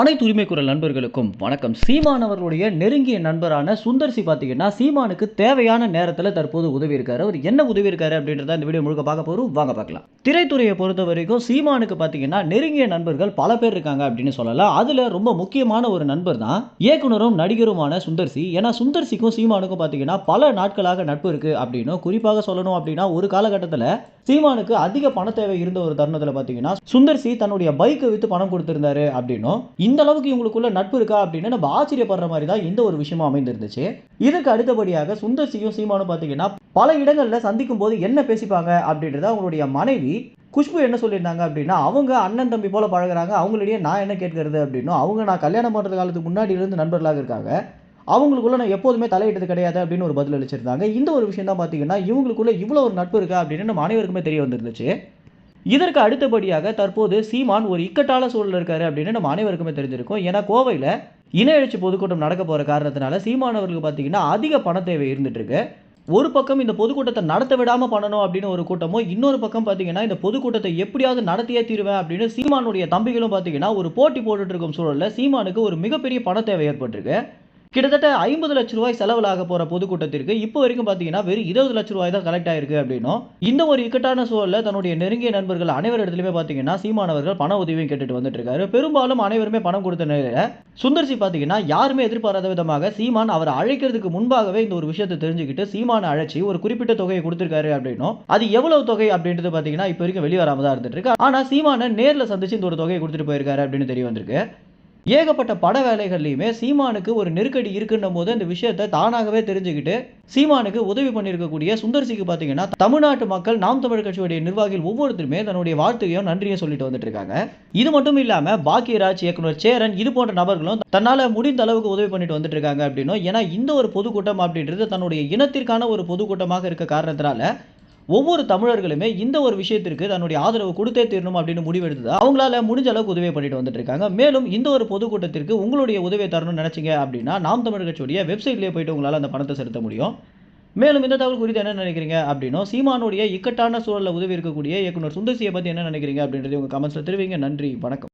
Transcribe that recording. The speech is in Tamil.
அனைத்து உரிமை குரல் நண்பர்களுக்கும் வணக்கம். சீமான் அவர்களுடைய நெருங்கிய நண்பரான சுந்தர் சி பார்த்தீங்கன்னா சீமானுக்கு தேவையான நேரத்தில் தற்போது உதவி இருக்காரு. அவர் என்ன உதவி இருக்காரு அப்படின்றத இந்த வீடியோ முழுக்க பார்க்க போகிறோம் வாங்க பார்க்கலாம். திரைத்துறையை பொறுத்த வரைக்கும் சீமானுக்கு பார்த்தீங்கன்னா நெருங்கிய நண்பர்கள் பல பேர் இருக்காங்க அப்படின்னு சொல்லலாம். அதில் ரொம்ப முக்கியமான ஒரு நண்பர் தான் இயக்குனரும் நடிகருமான சுந்தர்சி ஏன்னா சுந்தர்சிக்கும் சீமானுக்கும் பார்த்தீங்கன்னா பல நாட்களாக நட்பு இருக்குது அப்படின்னு குறிப்பாக சொல்லணும் அப்படின்னா ஒரு காலகட்டத்தில் சீமானுக்கு அதிக பண தேவை இருந்த ஒரு தருணத்தில் பார்த்தீங்கன்னா சுந்தர்சி தன்னுடைய பைக்கை விற்று பணம் கொடுத்துருந்தாரு அப்படின்னும் இந்த அளவுக்கு இவங்களுக்குள்ள நட்பு இருக்கா அப்படின்னு நம்ம ஆச்சரியப்படுற மாதிரி தான் இந்த ஒரு விஷயமும் அமைந்திருந்துச்சு. இதற்கு அடுத்தபடியாக சுந்தர்சியும் சீமானும் பார்த்தீங்கன்னா பல இடங்களில் சந்திக்கும் போது என்ன பேசிப்பாங்க அப்படின்றத அவங்களுடைய மனைவி குஷ்பு என்ன சொல்லியிருந்தாங்க அப்படின்னா அவங்க அண்ணன் தம்பி போல பழகுறாங்க அவங்களிடையே நான் என்ன கேட்கறது அப்படின்னும் அவங்க நான் கல்யாணம் பண்ணுறது காலத்துக்கு முன்னாடி நண்பர்களாக இருக்காங்க அவங்களுக்குள்ள நான் எப்போதுமே தலையிட்டது கிடையாது அப்படின்னு ஒரு பதில் அளிச்சிருந்தாங்க. இந்த ஒரு விஷயம் தான் பார்த்தீங்கன்னா இவங்களுக்குள்ள இவ்வளோ ஒரு நட்பு இருக்கா அப்படின்னு நம்ம அனைவருக்குமே தெரிய வந்துருந்துச்சு. இதற்கு அடுத்தபடியாக தற்போது சீமான் ஒரு இக்கட்டால சூழல் இருக்காரு அப்படின்னு நம்ம அனைவருக்குமே தெரிஞ்சிருக்கும். ஏன்னா கோவையில் இன எழுச்சி பொதுக்கூட்டம் நடக்க போகிற காரணத்தினால சீமான் அவர்களுக்கு பார்த்தீங்கன்னா அதிக பண தேவை இருந்துட்டு இருக்கு. ஒரு பக்கம் இந்த பொதுக்கூட்டத்தை நடத்த விடாமல் பண்ணணும் அப்படின்னு ஒரு கூட்டமும் இன்னொரு பக்கம் பார்த்தீங்கன்னா இந்த பொதுக்கூட்டத்தை எப்படியாவது நடத்தியே தீருவேன் அப்படின்னு சீமானுடைய தம்பிகளும் பார்த்தீங்கன்னா ஒரு போட்டி போட்டுட்டு இருக்கும் சீமானுக்கு ஒரு மிகப்பெரிய பண தேவை ஏற்பட்டிருக்கு. கிட்டத்தட்ட ஐம்பது லட்ச ரூபாய் செலவிலாக போற பொதுக்கூட்டத்திற்கு இப்போ வரைக்கும் பார்த்தீங்கன்னா வெறும் இருபது லட்ச ரூபாய் தான் கலெக்ட் ஆயிருக்கு அப்படின்னும். இந்த ஒரு இக்கட்டான சூழலில் தன்னுடைய நெருங்கிய நண்பர்கள் அனைவரிடத்துலையுமே பார்த்தீங்கன்னா சீமானவர்கள் பண உதவியும் கேட்டுட்டு வந்துட்டு இருக்காரு. பெரும்பாலும் அனைவருமே பணம் கொடுத்த நிலையில சுந்தர்சி பார்த்தீங்கன்னா யாருமே எதிர்பாராத விதமாக சீமான் அவரை அழைக்கிறதுக்கு முன்பாகவே இந்த ஒரு விஷயத்தை தெரிஞ்சுக்கிட்டு சீமானை அழைச்சி ஒரு குறிப்பிட்ட தொகையை கொடுத்திருக்காரு அப்படின்னும். அது எவ்வளவு தொகை அப்படின்றது பார்த்தீங்கன்னா இப்போ வரைக்கும் வெளிவராம தான் இருந்துட்டு இருக்கு. ஆனா சீமானை நேர்ல சந்திச்சு இந்த ஒரு தொகையை கொடுத்துட்டு போயிருக்காரு அப்படின்னு தெரிய வந்திருக்கு. ஏகப்பட்ட பட வேலைகள்லையுமே சீமானுக்கு ஒரு நெருக்கடி இருக்குன்னும் போது அந்த விஷயத்தை தானாகவே தெரிஞ்சுக்கிட்டு சீமானுக்கு உதவி பண்ணியிருக்கக்கூடிய சுந்தர்சிக்கு பார்த்தீங்கன்னா தமிழ்நாட்டு மக்கள் நாம் தமிழ் கட்சியுடைய நிர்வாகிகள் ஒவ்வொருத்தருமே தன்னுடைய வாழ்த்துக்கையும் நன்றியும் சொல்லிட்டு வந்துட்டு இருக்காங்க இது மட்டும் இல்லாமல் பாக்கியராஜ் இயக்குனர் சேரன் இது போன்ற நபர்களும் தன்னால் முடிந்த அளவுக்கு உதவி பண்ணிட்டு வந்துட்டு இருக்காங்க அப்படின்னும். ஏன்னா இந்த ஒரு பொதுக்கூட்டம் அப்படின்றது தன்னுடைய இனத்திற்கான ஒரு பொதுக்கூட்டமாக இருக்க காரணத்தினால ஒவ்வொரு தமிழர்களுமே இந்த ஒரு விஷயத்திற்கு தன்னுடைய ஆதரவு கொடுத்தே தீரணும் அப்படின்னு முடிவெடுத்து அவங்களால முடிஞ்ச அளவுக்கு உதவி பண்ணிட்டு வந்துட்டு இருக்காங்க. மேலும் இந்த ஒரு பொதுக்கூட்டத்திற்கு உங்களுடைய உதவியை தரணும்னு நினைச்சிங்க அப்படின்னா நாம் தமிழ் கட்சியுடைய வெப்சைட்லேயே போயிட்டு உங்களால் அந்த பணத்தை செலுத்த முடியும். மேலும் இந்த தகவல் குறித்து என்ன நினைக்கிறீங்க அப்படின்னா சீமானுடைய இக்கட்டான சூழலில் உதவி இருக்கக்கூடிய இயக்குனர் சுந்தர்சியை பற்றி என்ன நினைக்கிறீங்க அப்படின்றது உங்கள் கமெண்ட்ஸில் தெரிவிங்க. நன்றி. வணக்கம்.